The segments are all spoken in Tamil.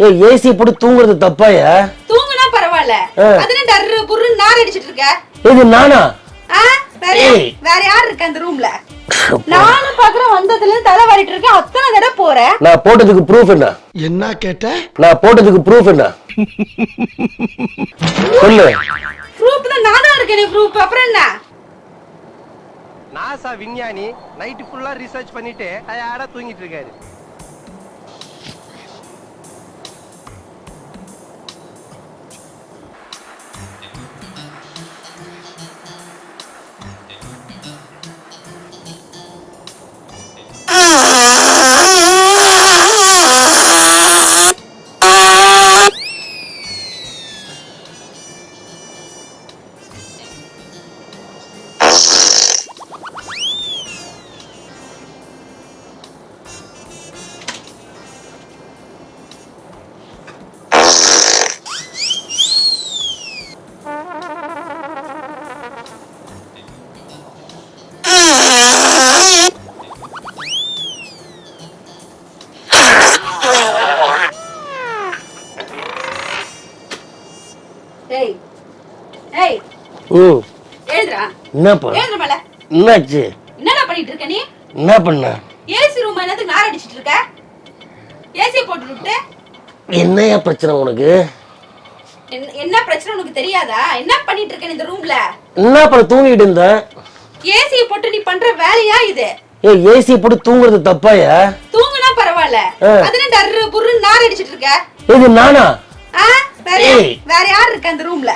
ஏ ஏசி போட்டு தூங்குறது தப்பாயா? தூங்குனா பரவாயில்ல. ஆ. அதுல டர்ரு புர்ரு நார் அடிச்சிட்டு இருக்க. இது நானா? வேற ஏய். வேற யார் இருக்க அந்த ரூம்ல நானும் பாக்குறேன் வந்ததுல இருந்து தலை வாரிட்டு இருக்கேன். அத்தனை தடவை போறேன். நான் போட்டதுக்கு ப்ரூஃப் என்ன? என்ன கேட்ட? நான் போட்டதுக்கு ப்ரூஃப் என்ன? சொல்லு. ப்ரூஃப் தான் நானா இருக்கேன் ப்ரூஃப் அப்புறம் என்ன? நாசா விஞ்ஞானி நைட்டு ஃபுல்லா ரிசர்ச் பண்ணிட்டு அயாடா தூங்கிட்டு இருக்காரு. ம் எழுதுடா என்னப்பா? எழுதுற மேல. என்னாச்சு? என்னடா பண்ணிட்டு இருக்க நீ? என்ன பண்ண? ஏசி ரூம் என்னத்துக்கு நார் அடிச்சிட்டு இருக்க ஏசி போட்டு விட்டு. என்னையா பிரச்சனை உனக்கு? என்ன- பிரச்சனை உனக்கு தெரியாதா? என்ன பண்ணிட்டு இருக்க நீ இந்த ரூம்ல என்ன பண்ண தூங்கிட்டு ஏசி போட்டு நீ பண்ற வேலையா இது? ஏ ஏசி போட்டு தூங்குறது தப்பாயா? தூங்குனா பரவாயில்ல. அதுல டர்ரு புர்ரு நார் அடிச்சிட்டு இருக்க இது நானா? வேற ஏய். வேற யார் இருக்க அந்த ரூம்ல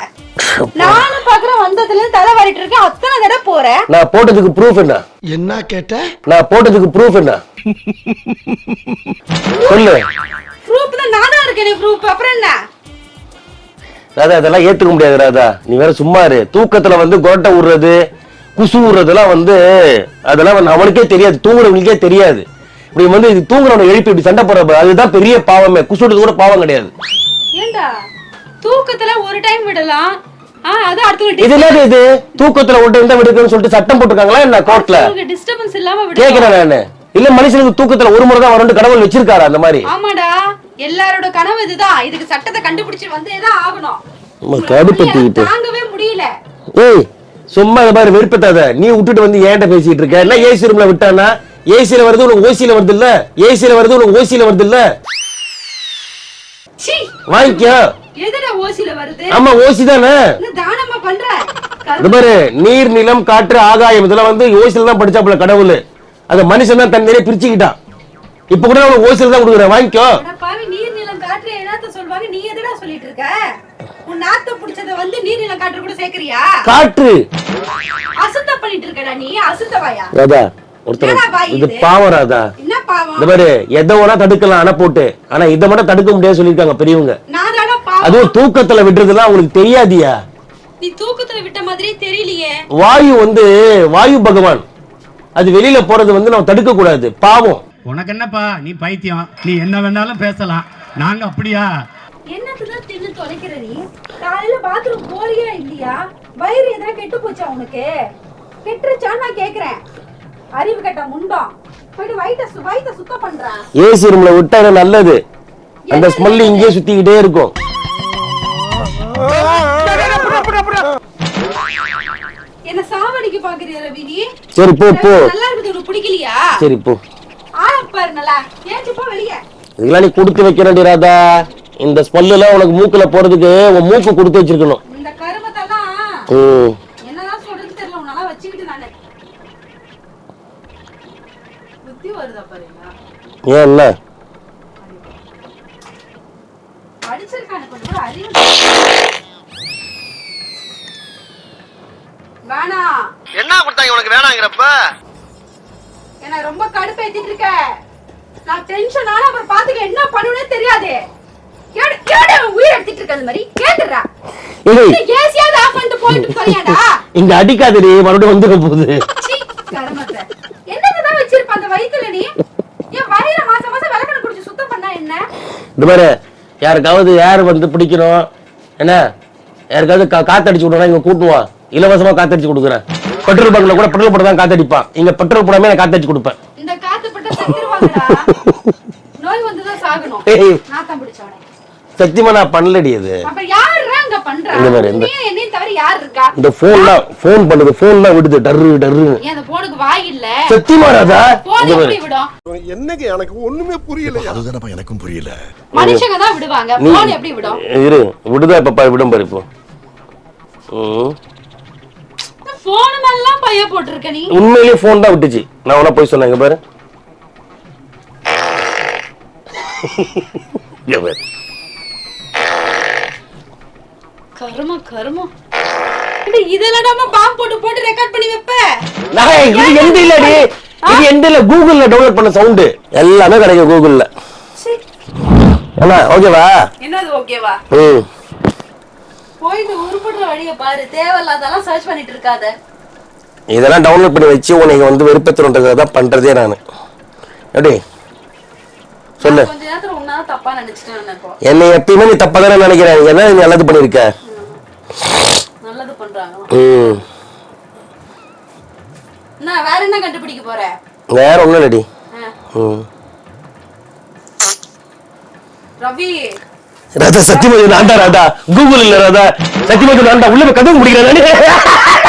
நானும் பாக்குறேன் வந்ததுல இருந்து தலை வாரிட்டு இருக்கேன். அத்தனை தடவை போறேன் நான் போட்டதுக்கு ப்ரூஃப் என்ன? என்ன கேட்ட? நான் போட்டதுக்கு ப்ரூஃப் என்ன? சொல்லு. ப்ரூஃப் தான் நானா இருக்கேன் ப்ரூஃப் அப்புறம் என்ன? ராதா அதெல்லாம் ஏத்துக்க முடியாது ராதா. நீ வேற சும்மா இரு. தூக்கத்துல வந்து கோட்டை விடுறது குசு விடுறதெல்லாம் வந்து அதெல்லாம் வந்து அவனுக்கே தெரியாது. தூங்குறவனுக்கே தெரியாது. இப்படி வந்து இது தூங்குறவனை எழுப்பி இப்படி சண்டை போடுற அதுதான் பெரிய பாவமே. குசு விடுறது கூட பாவம் கிடையாது. ஏண்டா? தூக்கத்துல ஒரு டைம் விடலாம். அது இது தூக்கத்துல விடுக்குன்னு சொல்லிட்டு சட்டம் போட்டிருக்காங்களா என்ன கோர்ட்ல டிஸ்டர்பன்ஸ் இல்லாம விடு கேக்குறேன் நானு. இல்ல மனுஷனுக்கு தூக்கத்துல ஒரு முறை தான் வரும்னு கடவுள் வச்சிருக்காரு அந்த மாதிரி? ஆமாடா. எல்லாரோட கனவு இதுதான். இதுக்கு சட்டத்தை கண்டுபிடிச்சு வந்தேதான் ஆகணும். கடுப்பேத்திக்கிட்டு. தாங்கவே முடியல. ஏய் சும்மா இந்த மாதிரி வெறுப்பத்தாத. நீ விட்டுட்டு வந்து ஏன்ட்ட பேசிட்டு இருக்க? என்ன ஏசி ரூம்ல விட்டானா ஏசில வருது உனக்கு ஓசியில வருது இல்ல? ஏசில வருது உனக்கு ஓசியில வருது இல்ல? வாங்கிக்கோ. ஓசில ஆமா ஓசி தானே? பாரு நீர் நிலம் காற்று ஆகாயம் இதெல்லாம் வந்து ஓசியில தான் படிச்சாப்புல கடவுள். அது மனுஷன் தான் தன் பிரிச்சுக்கிட்டான். இப்ப கூட ஓசியில தான் கொடுக்குறேன். வாங்கிக்கோ. நீர் நிலம் காற்று என்னத்த சொல்வாங்க நீ எதுடா சொல்லிட்டு இருக்க? உன் நாத்த புடிச்சத வந்து நீர் நிலம் காற்று கூட சேர்க்கறியா? காற்று. அசுத்தம் பண்ணிட்டு இருக்கடா நீ. அசுத்தவாயா? ராதா என்னடா ஒருத்தர் வாய் இது இது? பாவம் ராதா. என்ன இந்த பாரு எதை வேணா தடுக்கலாம் அணை போட்டு. ஆனா இதை மட்டும் தடுக்க முடியாது சொல்லியிருக்காங்க பெரியவங்க. அதுவும் தூக்கத்துல விடுறதுலாம் அவங்களுக்கு தெரியாதியா? நீ தூக்கத்துல விட்ட மாதிரியே தெரியலையே. வாயு வந்து வாயு பகவான். அது வெளியில போறது வந்து நம்ம தடுக்க கூடாது பாவம். உனக்கு என்னப்பா? நீ பைத்தியம். நீ என்ன வேணாலும் பேசலாம். நாங்க அப்படியா? என்னத்துதான் தின்னு தொலைக்கிற நீ? காலையில பாத்ரூம் போறியா இல்லையா? வயிறு எதனா கெட்டு போச்சா உனக்கு? கெட்டுருச்சான்னு நான் கேக்குறேன். அறிவு கெட்ட முண்டம். ஏசி ரூம்ல விட்டா நல்லது? அந்த ஸ்மெல் இங்கேயே சுத்திக்கிட்டே இருக்கும். என்ன சாவடிக்கு பாக்குறியா சரி போ போ. நல்லா இருக்குது உனக்கு பிடிக்கலையா? சரி போ. ஆளப்பாரு நல்லா. ஏஞ்சி போ வெளியே. இதெல்லாம் நீ கொடுத்து வைக்கிறேன்டி ராதா. இந்த ஸ்மெல் எல்லாம் உனக்கு மூக்குல போறதுக்கு உன் மூக்கு கொடுத்து வச்சிருக்கணும். இந்த கருமத்தெல்லாம் ம். என்னதான் சொல்றது தெரியல உன்னால வச்சுக்கிட்டு நானு. புத்தி வருதா பாருங்க ஏன் என்ன கூட கொடுத்தாங்க உனக்கு வேணாங்கிறப்ப? என்ன ரொம்ப கடுப்பேத்திட்டு இருக்க. நான் டென்ஷன் ஆனா அப்புறம் பாத்துக்க என்ன பண்ணுனே தெரியாது. ஏடு உயிர் எடுத்துட்டு இருக்க அந்த மாதிரி. கேட்டுறா. ஏசியாவது ஆஃப் பண்ணிட்டு போயிட்டு சொல்லியாடா? இங்க அடிக்காதடி மறுபடியும் வந்துட போகுது. இந்த மாதிரி யாருக்காவது யார் வந்து பிடிக்கணும்? என்ன? யாருக்காவது கா காத்தடிச்சு விடணும் இங்க கூட்டுவான். இலவசமா காத்தடிச்சு கொடுக்குறேன். பெட்ரோல் பங்க்ல கூட பெட்ரோல் போட்டு தான் காத்தடிப்பான். இங்க பெட்ரோல் போடாம நான் காத்தடிச்சு கொடுப்பேன். சத்தியமா நான் பண்ணலடி அது. இந்த மாதிரி, இந்த- இந்த போன்லாம் போன் பண்ணுது போன்லாம் விடுது டர்ரு டர்ரு ஏன் அந்த போனுக்கு வாய் இல்ல. சத்தியமா ராதா? என்னங்க எனக்கு ஒண்ணுமே புரியல அதுதானப்பா எனக்கும் புரியல. மனுஷங்க தான் விடுவாங்க. போன் எப்படி விடும்? இரு விடுதா இப்ப விடும் பாரு இப்போ. போன் மேலாம் பைய போட்டிருக்க நீ. உண்மையிலேயே போன் தான் விட்டுச்சு. நான் உன போய் சொன்னேன் இங்க பாரு. கரும கருமம் இதெல்லாம் நம்ம பாம்பு போட்டு போட்டு ரெக்கார்ட் பண்ணி வைப்ப? நான் இது எந்த இல்லடி? இது இல்ல கூகுள்ல டவுன்லோட் பண்ண சவுண்ட் எல்லாமே கிடைக்கும் கூகுள்ல. என்ன? ஓகேவா? என்னது ஓகேவா? ம். போயிட்டு உருப்படுற வழிய பாரு. தேவையில்லாதெல்லாம் சர்ச் பண்ணிட்டு இருக்காத. இதெல்லாம் டவுன்லோட் பண்ணி வச்சு உனக்கு வந்து வெறுப்பேற்றணுன்றதுக்காக தான் பண்றதே நான். எப்படி? சொல்லு. கொஞ்ச நேரத்துல உன்னால தப்பா நினைச்சிட்டேன் நினைப்போம் என்னை எப்பயுமே நீ தப்பா தானே நினைக்கிறேன் என்ன நீ நல்லது பண்ணிருக்க நல்லது பண்றாங்க. ம். வேற என்ன கண்டுபிடிக்க போற? வேற ஒண்ணும் இல்லடி. ரவி. ராதா சத்தியமா நான்டா ராதா. கூகுள் இல்ல ராதா. சத்தியமா நான்டா உள்ள கதவு முடிக்கிறேன்